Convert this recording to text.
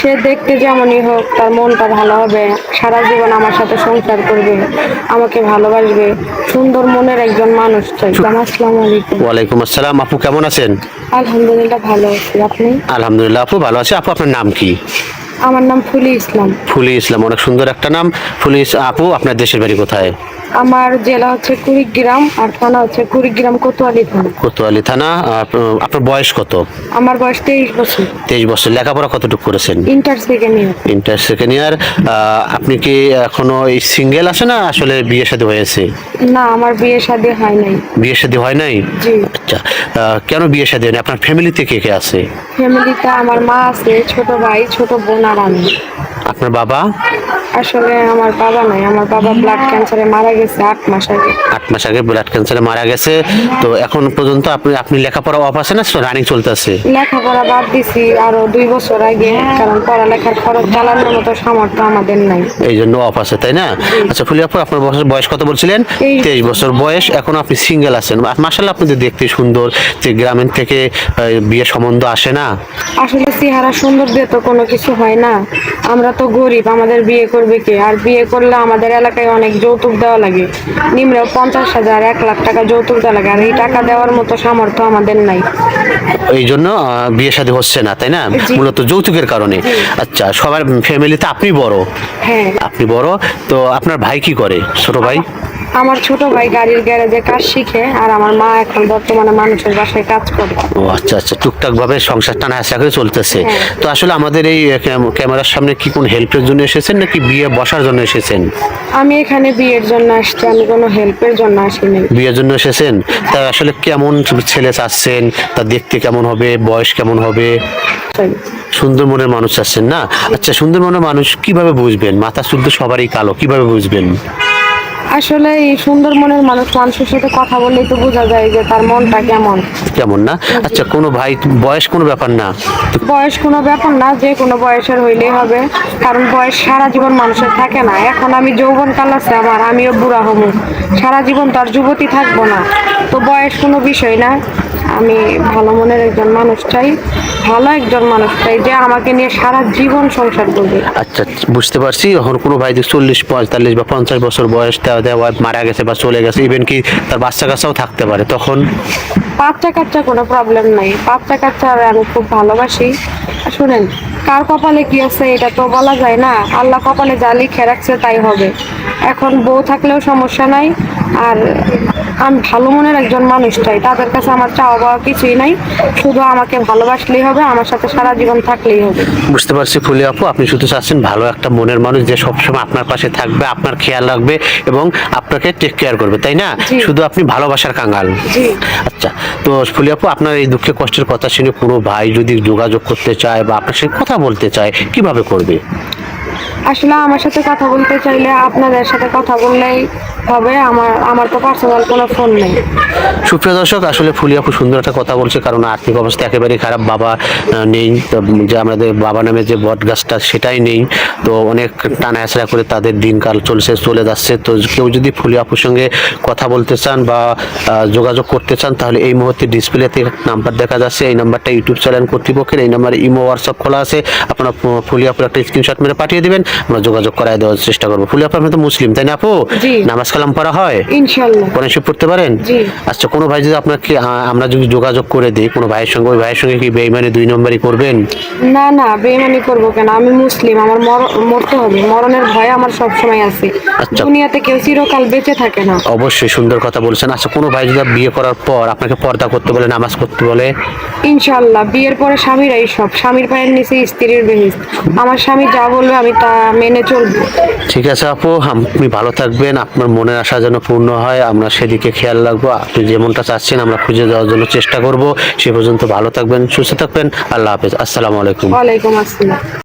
সে দেখতে যেমনই হোক তার মনটা ভালো হবে। সারা জীবন আমার সাথে সংসার করবে আমাকে ভালোবাসবে। সুন্দর মনের একজন মানুষ চাই। আসসালামু আলাইকুম। ওয়ালাইকুম আসসালাম। আপু কেমন আছেন? আলহামদুলিল্লাহ ভালো আছি। আপনি? আলহামদুলিল্লাহ আপু ভালো আছে। আপু আপনার নাম কি? আমার নাম ফুলি ইসলাম। ফুলি ইসলাম অনেক সুন্দর একটা নাম। ফুলি আপু আপনার দেশের বাড়ি কোথায়? আমার জেলা হচ্ছে কুড়িগ্রাম আর থানা হচ্ছে কুড়িগ্রাম কোতোয়ালি থানা। কোতোয়ালি থানা আপ- আপনার বয়স কত? আমার বয়স তেইশ বছর। তেইশ বছর। লেখাপড়া কতটুকু করেছেন? Inter second year inter second year আপনি কি এখনও এই সিঙ্গেল আছে না আসলে বিয়ে শাদী হয়েছে? না আমার বিয়ে শাদী হয় নাই। বিয়ে শাদী হয় নাই? জি। আচ্ছা। কেন বিয়ে শাদী হয়নি আপনার ফ্যামিলিতে কে কে আছে? ফ্যামিলিতে আমার মা আছে ছোট ভাই ছোট বোন আর আমি আপনার বাবা? আসলে আমার বাবা নাই। আমার বাবা ব্লাড ক্যান্সারে মারা গেছে আট মাস আগে। আট মাস আগে ব্লাড ক্যান্সারে মারা গেছে। তো এখন পর্যন্ত আপনি আপনি লেখাপড়া অফ আছে না? রানিং চলতেছে। লেখাপড়া বাদ দিছি আরও দুই বছর আগে কারণ পড়ালেখার খরচ চালানোর মতো সামর্থ্য আমাদের নাই। এই জন্য অফ আছে তাই না? আচ্ছা ফুলি আপু আপনার বয়স- বয়স কত বলছিলেন? তেইশ। বছর। বয়স। এখন আপনি সিঙ্গেল আছেন। মাসাল্লাহ আপনাদের দেখতে সুন্দর। যে গ্রামের থেকে বিয়ে সম্বন্ধ আসে না? আসলে চেহারা সুন্দর দিয়ে তো কোনো কিছু হয় না আমরা তো গরিব আমাদের বিয়ে করবে কে? আর বিয়ে করলে আমাদের এলাকায় অনেক যৌতুক দেওয়া লাগে। নিম্নে পঞ্চাশ হাজার এক লাখ টাকা যৌতুক দেওয়া লাগে আর এই টাকা দেওয়ার মতো সামর্থ্য আমাদের নাই। এই জন্য বিয়ে শাদী হচ্ছে না তাই না। মূলত যৌতুকের কারণে। আচ্ছা সবার ফ্যামিলিতে আপনি বড়? হ্যাঁ। আপনি বড় তো আপনার ভাই কি করে? ছোট ভাই? আমার ছোট ভাই গাড়ির গ্যারেজে কাজ শিখে আর আমার মা এখন বর্তমানে মানুষের বাসায় কাজ করে। ও আচ্ছা আচ্ছা টুকটাক ভাবে সংসার টানা হাসা করে চলতেছে। হ্যাঁ। তো আসলে আমাদের এই ক্যাম- ক্যামেরার সামনে কি কোন হেল্পের জন্য এসেছেন নাকি বিয়ে বসার জন্য এসেছেন? আমি এখানে বিয়ের জন্য আসছি আমি কোনো হেল্পের জন্য আসিনি। বিয়ের জন্য এসেছেন? তা আসলে কেমন ছেলে চাচ্ছেন? তা দেখতে কেমন হবে? বয়স কেমন হবে? সুন্দর মনের মানুষ চাচ্ছেন না? আচ্ছা সুন্দর মনের মানুষ কীভাবে বুঝবেন? মাথা শুদ্ধ সবারই কালো কীভাবে বুঝবেন? আসলে এই সুন্দর মনের মানুষ মানুষের সাথে কথা বললেই তো বোঝা যায় যে তার মনটা কেমন। কেমন না? আচ্ছা কোনো ভাই বয়স কোনো ব্যাপার না? বয়স কোনো ব্যাপার না যে কোনো বয়সের হইলেই হবে। কারণ বয়স সারা জীবন মানুষের থাকে না। এখন আমি যৌবন কাল আছে আমার আমিও বুড়া হব। সারা জীবন তার আর যুবতী থাকব না। তো বয়স কোনো বিষয় না। আমি ভালো মনের একজন মানুষ চাই ভালো একজন মানুষ চাই যে আমাকে নিয়ে সারা জীবন সংসার করবে। আচ্ছা বুঝতে পারছি। এখন কোনো ভাই যদি চল্লিশ পঁয়তাল্লিশ বা পঞ্চাশ বছর বয়স দেওয়া মারা গেছে বা চলে গেছে ইভেন কি তার বাচ্চা কাচ্চাও থাকতে পারে। তখন? বাচ্চা কাচ্চা কোনো প্রবলেম নাই। বাচ্চা কাচ্চা আমি খুব ভালোবাসি। শুনেন কার কপালে কি আছে এটা তো বলা যায় না। আল্লাহ কপালে যা লিখে রাখছে তাই হবে। এখন বউ থাকলেও সমস্যা নাই আর আমি ভালো মনের একজন মানুষ চাই। তাদের কাছে আমার চাওয়া পাওয়া কিছুই নাই। শুধু আমাকে ভালোবাসলেই হবে আমার সাথে সারা জীবন থাকলেই হবে। বুঝতে পারছি ফুলি আপু আপনি শুধু চাচ্ছেন ভালো একটা মনের মানুষ যে সবসময় আপনার পাশে থাকবে আপনার খেয়াল রাখবে এবং আপনাকে টেক কেয়ার করবে তাই না? শুধু আপনি ভালোবাসার কাঙ্গাল আচ্ছা তো ফুলি আপু আপনার এই দুঃখে কষ্টের কথা শুনে কোনো ভাই যদি যোগাযোগ করতে চায় বা আপনার সাথে কথা বলতে চায়, কীভাবে করবে? আসলে আমার সাথে কথা বলতে চাইলে আপনাদের সাথে কথা বললেই হবে, আমার আমার তো পার্সোনাল কোনো ফোন নেই। সুপ্রিয় দর্শক আসলে ফুলি আপু সুন্দর একটা কথা বলছে কারণ আর্থিক অবস্থা একেবারেই খারাপ বাবা নেই। যে আমাদের বাবা নামে যে বট গাছটা সেটাই নেই। তো অনেক টানা হেঁচড়া করে তাদের দিনকাল চলছে চলে যাচ্ছে। তো কেউ যদি ফুলি আপুর সঙ্গে কথা বলতে চান বা যোগাযোগ করতে চান তাহলে এই মুহূর্তে ডিসপ্লেতে নাম্বার দেখা যাচ্ছে। এই নাম্বারটা ইউটিউব চ্যানেল কর্তৃপক্ষের এই নাম্বারে ইমো হোয়াটসঅ্যাপ খোলা আছে। আপনার ফু- ফুলি আপুর একটা স্ক্রিনশট মেরে পাঠিয়ে দেবেন। আমরা যোগাযোগ করায় দেওয়ার চেষ্টা করব। ফুলি আপু আপনি তো মুসলিম তাই না আপু? নামাজ কালাম পড়া হয়? কোরআন পড়তে পারেন? আচ্ছা কোনো ভাই যদি আপনাকে আমরা যদি যোগাযোগ করে দিই কোনো ভাইয়ের সঙ্গে ওই ভাইয়ের সঙ্গে কি বেইমানি দুই নম্বরই করবেন? না না বেমানি করব কেন? আমি মুসলিম আমার মর- মরতে হবে। মরণের ভয় আমার সব সময় আছে। আচ্ছা। দুনিয়াতে কেউ চিরকাল বেঁচে থাকে না। অবশ্যই সুন্দর কথা বলছেন। আচ্ছা কোনো ভাই যদি বিয়ে করার পর আপনাকে পর্দা করতে বলে নামাজ করতে বলে? ইনশাল্লাহ বিয়ের পরে স্বামীরাই সব। স্বামীর পায়ের নিচে স্ত্রীর বেহিস আমার স্বামী যা বলবে আমি তা মেনে চলবো। ঠিক আছে আপু আপনি ভালো থাকবেন। আপনার মনের আশা যেন পূর্ণ হয়। আমরা সেদিকে খেয়াল রাখব। আপনি যেমনটা চাচ্ছেন, আমরা খুঁজে দেওয়ার জন্য চেষ্টা করব। সে পর্যন্ত ভালো থাকবেন, সুস্থ থাকবেন। আল্লাহ হাফেজ। আসসালামু আলাইকুম। ওয়ালাইকুম আসসালাম।